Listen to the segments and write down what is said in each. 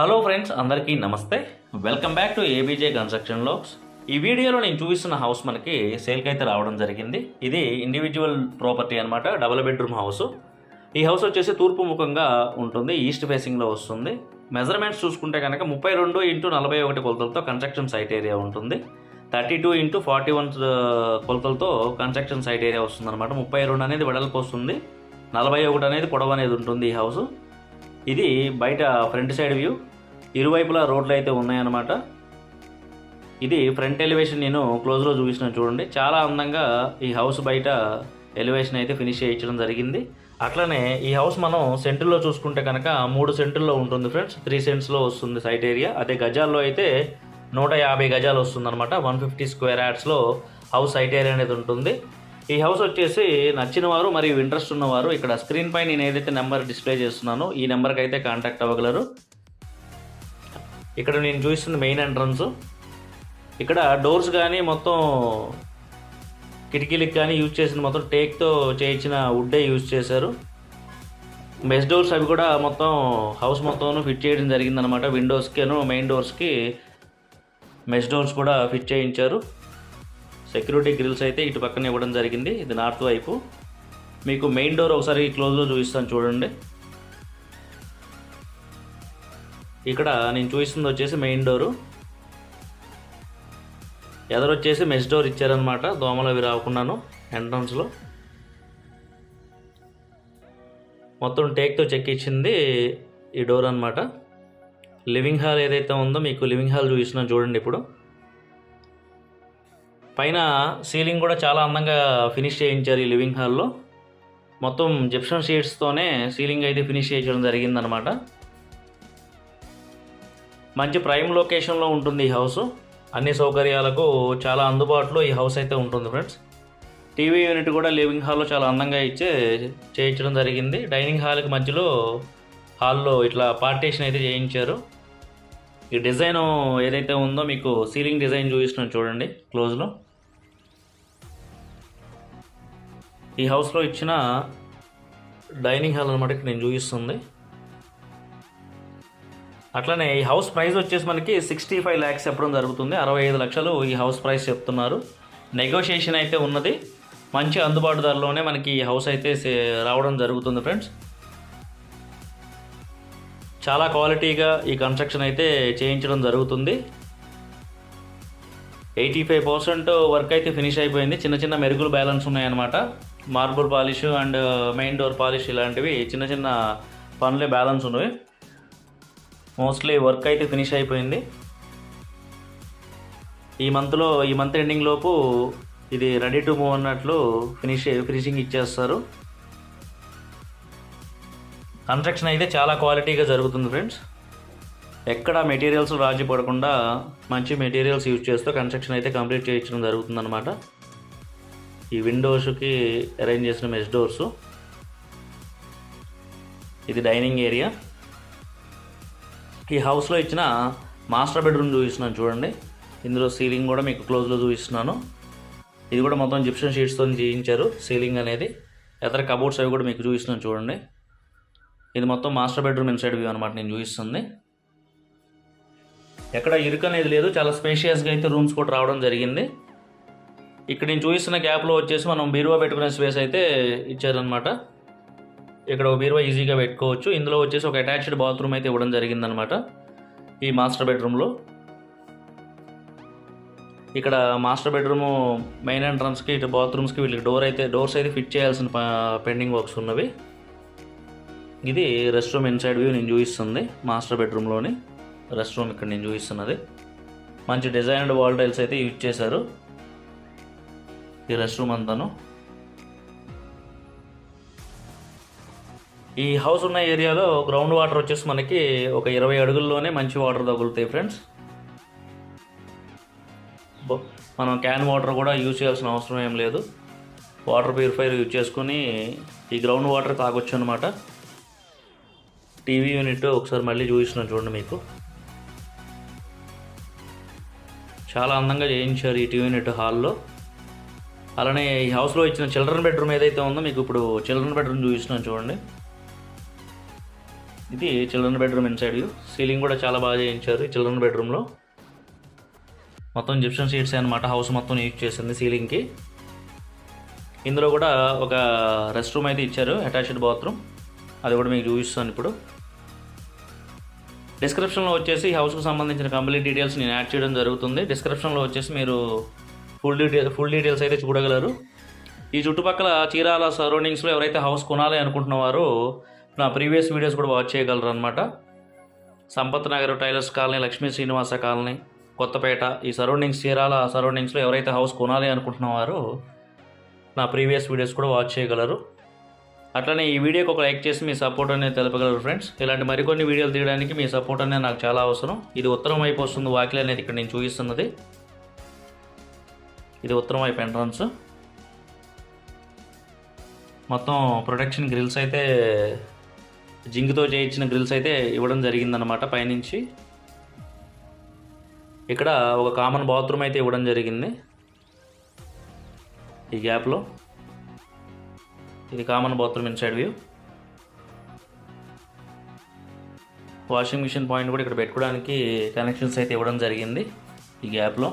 Hello friends అందరికీ నమస్తే. Welcome back to ABJ construction లోక్స్ ఈ వీడియోలో నేను చూపిస్తున్న హౌస్ మనకి సేల్కి అయితే రావడం జరిగింది. ఇది ఇండివిజువల్ ప్రాపర్టీ అనమాట డబుల్ బెడ్రూమ్ హౌస్ ఈ హౌస్ వచ్చేసి తూర్పు ముఖంగా ఉంటుంది ఈస్ట్ ఫేసింగ్లో వస్తుంది. మెజర్మెంట్స్ చూసుకుంటే కనుక ముప్పై రెండు ఇంటూ నలభై ఒకటి కొలతలతో కన్స్ట్రక్షన్ సైట్ ఏరియా ఉంటుంది. Thirty two into forty one కొలతలతో కన్స్ట్రక్షన్ సైట్ ఏరియా వస్తుంది అనమాట ముప్పై రెండు అనేది వెడల్పు వస్తుంది. నలభై ఒకటి అనేది పొడవు అనేది ఉంటుంది ఈ హౌస్ ఇది బయట ఫ్రంట్ సైడ్ వ్యూ. ఇరువైపులా రోడ్లు అయితే ఉన్నాయన్నమాట. ఇది ఫ్రంట్ ఎలివేషన్ నేను క్లోజ్లో చూపించిన చూడండి. చాలా అందంగా ఈ హౌస్ బయట ఎలివేషన్ అయితే ఫినిష్ చేయించడం జరిగింది. అట్లనే ఈ హౌస్ మనం సెంటుల్లో చూసుకుంటే కనుక మూడు సెంటుల్లో ఉంటుంది ఫ్రెండ్స్. త్రీ సెంట్స్లో వస్తుంది సైట్ ఏరియా. అదే గజాల్లో అయితే నూట యాభై గజాలు వస్తుంది అనమాట వన్ ఫిఫ్టీ స్క్వేర్ యాడ్స్లో హౌస్ సైట్ ఏరియా అనేది ఉంటుంది. ఈ హౌస్ వచ్చేసి నచ్చిన వారు మరియు ఇంట్రెస్ట్ ఉన్నవారు ఇక్కడ స్క్రీన్ పై నేను ఏదైతే నెంబర్ డిస్ప్లే చేస్తున్నానో ఈ నెంబర్కి అయితే కాంటాక్ట్ అవ్వగలరు. ఇక్కడ నేను చూపిస్తుంది మెయిన్ ఎంట్రన్స్ ఇక్కడ డోర్స్ కానీ మొత్తం కిటికీలకు కానీ యూజ్ చేసిన మొత్తం టేక్తో చేయించిన వుడ్డే యూజ్ చేశారు. మెస్ డోర్స్ అవి కూడా మొత్తం హౌస్ మొత్తం ఫిట్ చేయడం జరిగిందనమాట విండోస్కిను మెయిన్ డోర్స్కి మెస్ డోర్స్ కూడా ఫిట్ చేయించారు. సెక్యూరిటీ గ్రిల్స్ అయితే ఇటు పక్కన ఇవ్వడం జరిగింది. ఇది నార్త్ వైపు. మీకు మెయిన్ డోర్ ఒకసారి క్లోజ్లో చూపిస్తాను చూడండి. ఇక్కడ నేను చూపిస్తుంది వచ్చేసి మెయిన్ డోరు. ఎదరొచ్చేసి మెస్ డోర్ ఇచ్చారనమాట దోమలు అవి రాకుండాను ఎంట్రన్స్లో మొత్తం టేక్తో చెక్ ఇచ్చింది ఈ డోర్ అనమాట లివింగ్ హాల్ ఏదైతే ఉందో మీకు లివింగ్ హాల్ చూపిస్తున్నాను చూడండి ఇప్పుడు. పైన సీలింగ్ కూడా చాలా అందంగా ఫినిష్ చేయించారు ఈ లివింగ్ హాల్లో. మొత్తం జిప్షన్ షీట్స్తోనే సీలింగ్ అయితే ఫినిష్ చేయించడం జరిగిందనమాట మంచి ప్రైమ్ లొకేషన్లో ఉంటుంది ఈ హౌస్. అన్ని సౌకర్యాలకు చాలా అందుబాటులో ఈ హౌస్ అయితే ఉంటుంది ఫ్రెండ్స్. టీవీ యూనిట్ కూడా లివింగ్ హాల్లో చాలా అందంగా ఇచ్చే చేయించడం జరిగింది. డైనింగ్ హాల్కి మధ్యలో హాల్లో ఇట్లా పార్టీషన్ అయితే చేయించారు. ఈ డిజైన్ ఏదైతే ఉందో మీకు సీలింగ్ డిజైన్ చూపిస్తున్నాను చూడండి క్లోజ్లో. ఈ హౌస్లో ఇచ్చిన డైనింగ్ హాల్ అనమాట ఇక్కడ నేను చూపిస్తుంది. అట్లనే ఈ హౌస్ ప్రైస్ వచ్చేసి మనకి సిక్స్టీ ఫైవ్ ల్యాక్స్ చెప్పడం జరుగుతుంది. అరవై ఐదు లక్షలు ఈ హౌస్ ప్రైస్ చెప్తున్నారు. నెగోషియేషన్ అయితే ఉన్నది. మంచి అందుబాటు ధరలోనే మనకి ఈ హౌస్ అయితే రావడం జరుగుతుంది ఫ్రెండ్స్. చాలా క్వాలిటీగా ఈ కన్స్ట్రక్షన్ అయితే చేయించడం జరుగుతుంది. ఎయిటీ ఫైవ్ పర్సెంట్ వర్క్ అయితే ఫినిష్ అయిపోయింది. చిన్న చిన్న మెరుగులు బ్యాలెన్స్ ఉన్నాయన్నమాట. Marble polish and main door polish ఇలాంటివి చిన్న చిన్న పనులే బ్యాలెన్స్ ఉన్నవి. మోస్ట్లీ వర్క్ అయితే ఫినిష్ అయిపోయింది. ఈ మంత్లో ఈ మంత్ ఎండింగ్ లోపు ఇది రెడీ టు మూవ్ అన్నట్లు ఫినిష్ ఫినిషింగ్ ఇచ్చేస్తారు. కన్స్ట్రక్షన్ అయితే చాలా క్వాలిటీగా జరుగుతుంది ఫ్రెండ్స్ ఎక్కడ మెటీరియల్స్ రాజీ పడకుండా మంచి మెటీరియల్స్ యూజ్ చేస్తూ కన్స్ట్రక్షన్ అయితే కంప్లీట్ చేయించడం జరుగుతుందన్నమాట. ఈ విండోస్కి అరేంజ్ చేసిన మెస్ డోర్స్. ఇది డైనింగ్ ఏరియా. ఈ హౌస్లో ఇచ్చిన మాస్టర్ బెడ్రూమ్ చూపిస్తున్నాను చూడండి. ఇందులో సీలింగ్ కూడా మీకు క్లోజ్లో చూపిస్తున్నాను. ఇది కూడా మొత్తం జిప్షన్ షీట్స్తో చేయించారు సీలింగ్ అనేది. ఇతర కబోర్డ్స్ అవి కూడా మీకు చూపిస్తున్నాను చూడండి. ఇది మొత్తం మాస్టర్ బెడ్రూమ్ ఇన్సైడ్ వ్యూ అనమాట నేను చూపిస్తుంది. ఎక్కడ ఇరుకు అనేది లేదు చాలా స్పేషియస్గా అయితే రూమ్స్ కూడా రావడం జరిగింది. ఇక్కడ నేను చూపిస్తున్న గ్యాప్లో వచ్చేసి మనం బీరువా పెట్టుకునే స్పేస్ అయితే ఇచ్చారనమాట ఇక్కడ ఒక బీరువా ఈజీగా పెట్టుకోవచ్చు. ఇందులో వచ్చేసి ఒక అటాచ్డ్ బాత్రూమ్ అయితే ఇవ్వడం జరిగిందనమాట ఈ మాస్టర్ బెడ్రూమ్లో ఇక్కడ మాస్టర్ బెడ్రూమ్ మెయిన్ ఎంట్రన్స్కి ఇటు బాత్రూమ్స్కి వీళ్ళకి డోర్ అయితే డోర్స్ అయితే ఫిట్ చేయాల్సిన పెండింగ్ వర్క్స్ ఉన్నవి. ఇది రెస్ట్ రూమ్ ఇన్సైడ్ వ్యూ నేను చూపిస్తుంది. మాస్టర్ బెడ్రూమ్లోని రెస్ట్ రూమ్ ఇక్కడ నేను చూపిస్తున్నది. మంచి డిజైన్డ్ వాల్ టైల్స్ అయితే యూజ్ చేశారు. ఈ రెస్ట్ రూమ్ అంతాను. ఈ హౌస్ ఉన్న ఏరియాలో గ్రౌండ్ వాటర్ వచ్చేసి మనకి ఒక ఇరవై అడుగుల్లోనే మంచి వాటర్ తగులుతాయి ఫ్రెండ్స్ మనం క్యాన్ వాటర్ కూడా యూజ్ చేయాల్సిన అవసరం ఏం లేదు. వాటర్ ప్యూరిఫైర్ యూజ్ చేసుకుని ఈ గ్రౌండ్ వాటర్ తాగొచ్చు అనమాట టీవీ యూనిట్ ఒకసారి మళ్ళీ చూపిస్తున్నాను చూడండి మీకు. చాలా అందంగా చేయించారు ఈ టీవీ యూనిట్ హాల్లో అలానే ఈ హౌస్లో ఇచ్చిన చిల్డ్రన్ బెడ్రూమ్ ఏదైతే ఉందో మీకు ఇప్పుడు చిల్డ్రన్ బెడ్రూమ్ చూపిస్తున్నాను చూడండి. ఇది children bedroom inside view ceiling కూడా చాలా బాగా చేయించారు ఈ చిల్డ్రన్ బెడ్రూమ్లో. మొత్తం జిప్షన్ షీట్స్ అనమాట హౌస్ మొత్తం యూజ్ చేసింది సీలింగ్కి ఇందులో కూడా ఒక రెస్ట్ రూమ్ అయితే ఇచ్చారు అటాచ్డ్ బాత్రూమ్ అది కూడా మీకు చూపిస్తాను ఇప్పుడు. డిస్క్రిప్షన్లో వచ్చేసి హౌస్కు సంబంధించిన కంప్లీట్ డీటెయిల్స్ నేను యాడ్ చేయడం జరుగుతుంది. డిస్క్రిప్షన్లో వచ్చేసి మీరు ఫుల్ డీటెయిల్ ఫుల్ డీటెయిల్స్ అయితే చూడగలరు. ఈ చుట్టుపక్కల చీరాల సరౌండింగ్స్లో ఎవరైతే హౌస్ కొనాలి అనుకుంటున్నవారో నా ప్రీవియస్ వీడియోస్ కూడా వాచ్ చేయగలరు అనమాట Sampath Nagar tailors colony Lakshmi Srinivasa colony Kothapeta ఈ సరౌండింగ్స్ చీరాల సరౌండింగ్స్లో ఎవరైతే హౌస్ కొనాలి అనుకుంటున్నవారో నా ప్రీవియస్ వీడియోస్ కూడా వాచ్ చేయగలరు. అట్లనే ఈ వీడియోకి ఒక లైక్ చేసి మీ సపోర్ట్ అనేది తెలపగలరు ఫ్రెండ్స్ ఇలాంటి మరికొన్ని వీడియోలు తీయడానికి మీ సపోర్ట్ అనేది నాకు చాలా అవసరం. ఇది ఉత్తరం వైపు వస్తుంది వాకిలి అనేది ఇక్కడ నేను చూపిస్తున్నది. ఇది ఉత్తరం వైపు ఎంట్రన్స్ మొత్తం ప్రొటెక్షన్ గ్రిల్స్ అయితే జింక్తో చేయించిన గ్రిల్స్ అయితే ఇవ్వడం జరిగిందనమాట పైనుంచి. ఇక్కడ ఒక కామన్ బాత్రూమ్ అయితే ఇవ్వడం జరిగింది. ఈ గ్యాప్లో ఇది common bathroom inside view washing machine point కూడా ఇక్కడ పెట్టుకోవడానికి కనెక్షన్స్ అయితే ఇవ్వడం జరిగింది ఈ గ్యాప్లో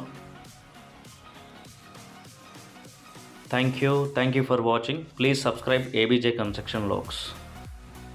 Thank you. Thank you for watching. Please subscribe ABJ Construction Logs.